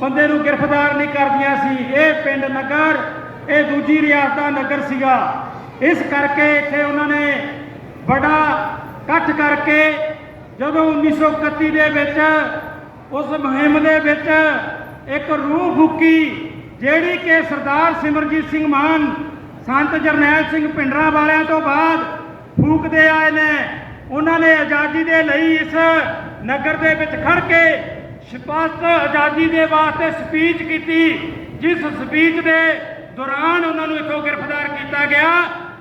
ਬੰਦੇ ਨੂੰ ਗ੍ਰਿਫਤਾਰ ਨਹੀਂ ਕਰਦੀਆਂ ਸੀ। ਇਹ ਪਿੰਡ ਨਗਰ, ਇਹ ਦੂਜੀ ਰਿਆਸਤ ਦਾ ਨਗਰ ਸੀਗਾ। ਇਸ ਕਰਕੇ ਇੱਥੇ ਉਹਨਾਂ ਨੇ ਬੜਾ ਇਕੱਠ ਕਰਕੇ ਜਦੋਂ 1931 ਦੇ ਵਿੱਚ ਉਸ ਮੁਹਿੰਮ ਦੇ ਵਿੱਚ ਇੱਕ ਰੂਹ ਫੂਕੀ, ਜਿਹੜੀ ਕਿ ਸਰਦਾਰ ਸਿਮਰਜੀਤ ਸਿੰਘ ਮਾਨ, ਸੰਤ ਜਰਨੈਲ ਸਿੰਘ ਪਿੰਡਰਾ ਵਾਲਿਆਂ ਤੋਂ ਬਾਅਦ ਫੂਕਦੇ ਆਏ ਨੇ, ਉਹਨਾਂ ਨੇ ਆਜ਼ਾਦੀ ਦੇ ਲਈ ਇਸ ਨਗਰ ਦੇ ਵਿੱਚ ਖੜ ਕੇ ਸਪਸ਼ਟ ਆਜ਼ਾਦੀ ਦੇ ਵਾਸਤੇ ਸਪੀਚ ਕੀਤੀ, ਜਿਸ ਸਪੀਚ ਦੇ ਦੌਰਾਨ ਉਹਨਾਂ ਨੂੰ ਇੱਥੋਂ ਗ੍ਰਿਫਤਾਰ ਕੀਤਾ ਗਿਆ।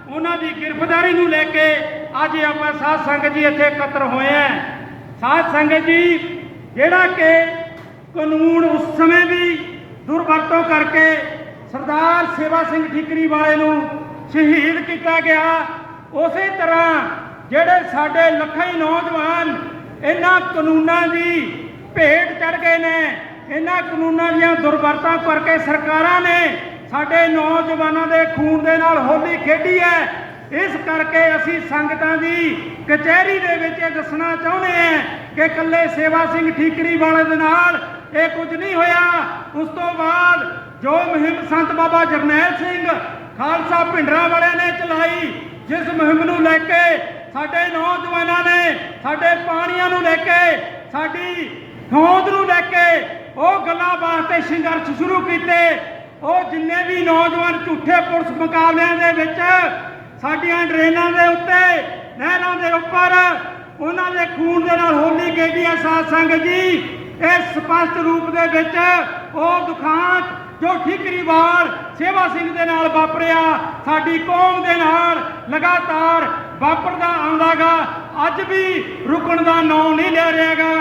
ਉਹਨਾਂ ਦੀ ਗ੍ਰਿਫਤਾਰੀ ਨੂੰ ਲੈ ਕੇ ਅੱਜ ਆਪਾਂ ਸਾਧ ਸੰਗਤ ਜੀ ਇੱਥੇ ਇਕੱਤਰ ਹੋਏ ਆ ਸਾਧ ਸੰਗਤ ਜੀ, ਜਿਹੜਾ ਕਿ ਕਾਨੂੰਨ ਉਸ ਸਮੇਂ ਵੀ ਦੁਰਵਰਤੋਂ ਕਰਕੇ ਸਰਦਾਰ ਸੇਵਾ ਸਿੰਘ ਠੀਕਰੀ ਵਾਲੇ ਨੂੰ ਸ਼ਹੀਦ ਕੀਤਾ ਗਿਆ, ਉਸੇ ਤਰ੍ਹਾਂ ਜਿਹੜੇ ਸਾਡੇ ਲੱਖਾਂ ਹੀ ਨੌਜਵਾਨ ਇਹਨਾਂ ਕਾਨੂੰਨਾਂ ਦੀ ਭੇਟ ਚੜ ਗਏ ਨੇ। ਇਹਨਾਂ ਕਾਨੂੰਨਾਂ ਦੀਆਂ ਦੁਰਵਰਤਾਂ ਕਰਕੇ ਸਰਕਾਰਾਂ ਨੇ ਸਾਡੇ ਨੌਜਵਾਨਾਂ ਦੇ ਖੂਨ ਦੇ ਨਾਲ ਹੋਲੀ ਖੇਡੀ ਹੈ। ਇਸ ਕਰਕੇ ਅਸੀਂ ਸੰਗਤਾਂ ਦੀ ਕਚਹਿਰੀ ਦੇ ਵਿੱਚ ਇਹ ਦੱਸਣਾ ਚਾਹੁੰਦੇ ਹਾਂ ਕਿ ਇਕੱਲੇ ਸੇਵਾ ਸਿੰਘ ਠੀਕਰੀ ਵਾਲੇ ਦੇ ਨਾਲ ਇਹ ਕੁਝ ਨਹੀਂ ਹੋਇਆ। ਉਸ ਤੋਂ ਬਾਅਦ ਜੋ ਮੁਹਿੰਮ ਸੰਤ ਬਾਬਾ ਜਰਨੈਲ ਸਿੰਘ ਖਾਲਸਾ ਭਿੰਡਰਾਂ ਵਾਲਿਆਂ ਨੇ ਚਲਾਈ, ਜਿਸ ਮੁਹਿੰਮ ਨੂੰ ਲੈ ਕੇ ਸਾਡੇ ਨੌਜਵਾਨਾਂ ਨੇ, ਸਾਡੇ ਪਾਣੀਆਂ ਨੂੰ ਲੈ ਕੇ ਸਾਡੀ ਹੋਂਦ ਨੂੰ ਲੈ ਕੇ ਉਹ ਗੱਲਾਂ ਵਾਸਤੇ ਸੰਘਰਸ਼ ਸ਼ੁਰੂ ਕੀਤੇ। ਉਹ ਜਿੰਨੇ ਵੀ ਨੌਜਵਾਨ ਝੂਠੇ ਪੁਲਿਸ ਮੁਕਾਬਲਿਆਂ ਦੇ ਵਿੱਚ ਸਾਡੀਆਂ ਡਰੇਨਾਂ ਦੇ ਉੱਤੇ, ਨਹਿਰਾਂ ਦੇ ਉੱਪਰ, ਉਹਨਾਂ ਦੇ ਖੂਨ ਦੇ ਨਾਲ ਹੋਲੀ ਖੇਡੀ ਹੈ ਸਾਧ ਸੰਗਤ ਜੀ। ਇਹ ਸਪਸ਼ਟ ਰੂਪ ਦੇ ਵਿੱਚ ਉਹ ਦੁਖਾਂਤ ਜੋ ਠੀਕਰੀਵਾਲ ਸੇਵਾ ਸਿੰਘ ਦੇ ਨਾਲ ਵਾਪਰਿਆ, ਸਾਡੀ ਕੌਮ ਦੇ ਨਾਲ ਲਗਾਤਾਰ ਵਾਪਰਦਾ ਆਉਂਦਾਗਾ। ਅੱਜ ਵੀ ਰੁਕਣ ਦਾ ਨਾਂ ਨਹੀਂ ਲੈ ਰਿਹਾਗਾ।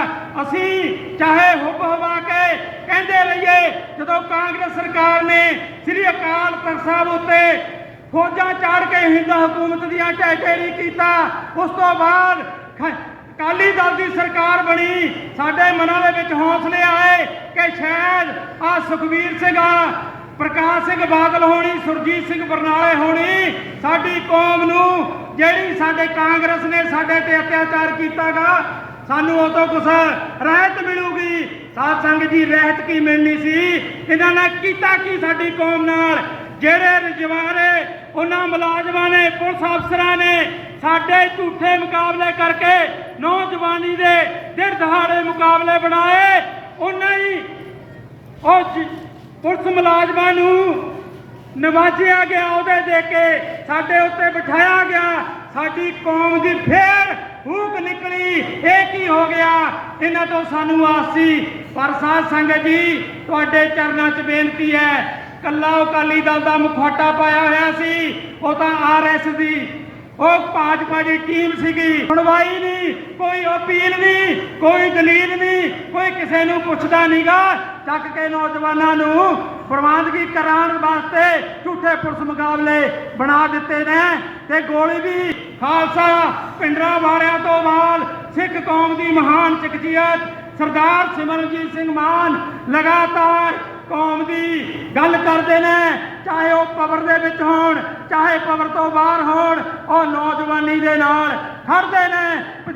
ਅਸੀਂ ਚਾਹੇ ਹੁਬ ਹਵਾ ਕੇ ਕਹਿੰਦੇ ਰਹੀਏ, ਜਦੋਂ ਕਾਂਗਰਸ ਸਰਕਾਰ ਨੇ ਸ੍ਰੀ ਅਕਾਲ ਤਖਤ ਸਾਹਿਬ ਉੱਤੇ ਫੌਜਾਂ ਚਾੜ ਕੇ ਹਿੰਦ ਹਕੂਮਤ ਦੀਆਂ ਢਹਿ ਕੀਤਾ, ਉਸ ਤੋਂ ਬਾਅਦ ਅਕਾਲੀ ਦਲ ਦੀ ਸਰਕਾਰ ਬਣੀ। ਸਾਡੇ ਮਨਾਂ ਦੇ ਵਿੱਚ ਹੌਸਲੇ ਆਏ ਕਿ ਸ਼ਾਇਦ ਆ ਸੁਖਵੀਰ ਸਿੰਘ ਆ ਪ੍ਰਕਾਸ਼ ਸਿੰਘ ਬਾਦਲ ਹੋਣੀ, ਸੁਰਜੀਤ ਸਿੰਘ ਬਰਨਾਲੇ ਹੋਣੀ, ਸਾਡੀ ਕੌਮ ਨੂੰ ਜਿਹੜੀ ਸਾਡੇ ਕਾਂਗਰਸ ਨੇ ਸਾਡੇ ਤੇ ਅਤਿਆਚਾਰ ਕੀਤਾਗਾ ਸਾਨੂੰ ਉਹ ਤੋਂ ਕੁਛ ਰਹਿਤ ਮਿਲੂਗੀ। ਸਾਧ ਸੰਗਤ ਜੀ ਰਹਿਤ ਕੀ ਮਿਲਣੀ ਸੀ? ਇਹਨਾਂ ਨੇ ਕੀਤਾ ਕੀ ਸਾਡੀ ਕੌਮ ਨਾਲ? ਜਿਹੜੇ ਰਜਵਾਰੇ ਉਹਨਾਂ ਮੁਲਾਜ਼ਮਾਂ ਨੇ, ਪੁਲਿਸ ਅਫਸਰਾਂ ਨੇ ਸਾਡੇ ਝੂਠੇ ਮੁਕਾਬਲੇ ਕਰਕੇ ਨੌਜਵਾਨੀ ਦੇ ਦਿਨ ਦਹਾੜੇ ਮੁਕਾਬਲੇ ਬਣਾਏ। ਉਹਨਾਂ ਹੀ ਉਹ ਪੁਲਿਸ ਮੁਲਾਜ਼ਮਾਂ ਨੂੰ ਨਵਾਜਿਆ ਗਿਆ, ਉਹਦੇ ਦੇ ਕੇ ਸਾਡੇ ਉੱਤੇ ਬਿਠਾਇਆ ਗਿਆ। ਸਾਡੀ ਕੌਮ ਦੀ ਫੇਰ ਇਹ ਕੀ ਹੋ ਗਿਆ? ਇਹਨਾਂ ਤੋਂ ਸਾਨੂੰ ਆਸ ਸੀ। ਪਰ ਸਾਧ ਸੰਗਤ ਜੀ, ਤੁਹਾਡੇ ਚਰਨਾਂ 'ਚ ਬੇਨਤੀ ਹੈ, ਕੱਲਾ ਅਕਾਲੀ ਦਲ ਦਾ ਮੁਖੌਟਾ ਪਾਇਆ ਹੋਇਆ ਸੀ, ਉਹ ਤਾਂ ਆਰਐਸ ਦੀ, ਉਹ ਭਾਜਪਾ ਦੀ ਟੀਮ ਸੀਗੀ। ਸੁਣਵਾਈ ਨਹੀਂ, ਕੋਈ ਅਪੀਲ ਨਹੀਂ, ਕੋਈ ਦਲੀਲ ਨਹੀਂ, ਕੋਈ ਕਿਸੇ ਨੂੰ ਪੁੱਛਦਾ ਨਹੀਂਗਾ ਚੱਕ ਕੇ ਨੌਜਵਾਨਾਂ ਨੂੰ ਪ੍ਰਵਾਨਗੀ ਕਰਾਉਣ ਵਾਸਤੇ ਝੂਠੇ ਪੁਲਿਸ ਮੁਕਾਬਲੇ ਬਣਾ ਦਿੱਤੇ ਨੇ। ਤੇ ਗੋਲੀ ਵੀ ਖਾਲਸਾ ਪਿੰਡਰਾਂ ਵਾਲਿਆਂ ਤੋਂ ਬਾਅਦ ਸਿੱਖ ਕੌਮ ਦੀ ਮਹਾਨ ਸ਼ਖਸੀਅਤ ਸਰਦਾਰ ਸਿਮਰਨਜੀਤ ਸਿੰਘ ਮਾਨ ਲਗਾਤਾਰ ਕੌਮ ਦੀ ਗੱਲ ਕਰਦੇ ਨੇ, ਚਾਹੇ ਉਹ ਕਬਰ ਦੇ ਵਿੱਚ ਹੋਣ, ਚਾਹੇ ਕਬਰ ਤੋਂ ਬਾਹਰ ਹੋਣ, ਉਹ ਨੌਜਵਾਨੀ ਦੇ ਨਾਲ ਖੜਦੇ ਨੇ।